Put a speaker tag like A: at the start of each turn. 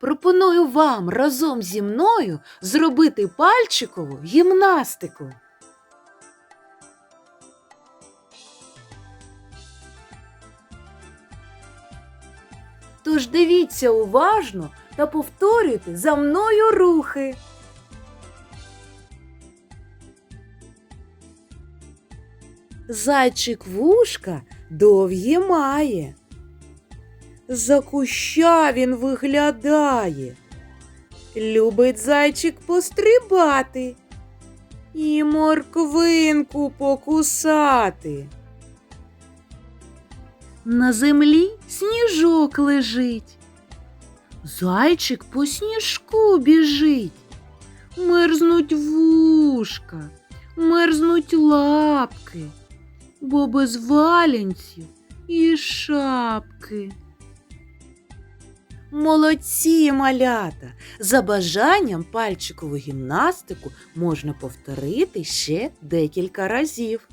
A: Пропоную вам разом зі мною зробити пальчикову гімнастику. Тож дивіться уважно та повторюйте за мною рухи. Зайчик вушка довгі має. За куща він виглядає. Любить зайчик пострибати і морквинку покусати. На землі сніжок лежить. Зайчик по сніжку біжить. Мерзнуть вушка, мерзнуть лапки, бо без валянців і шапки. Молодці малята! За бажанням пальчикову гімнастику можна повторити ще декілька разів.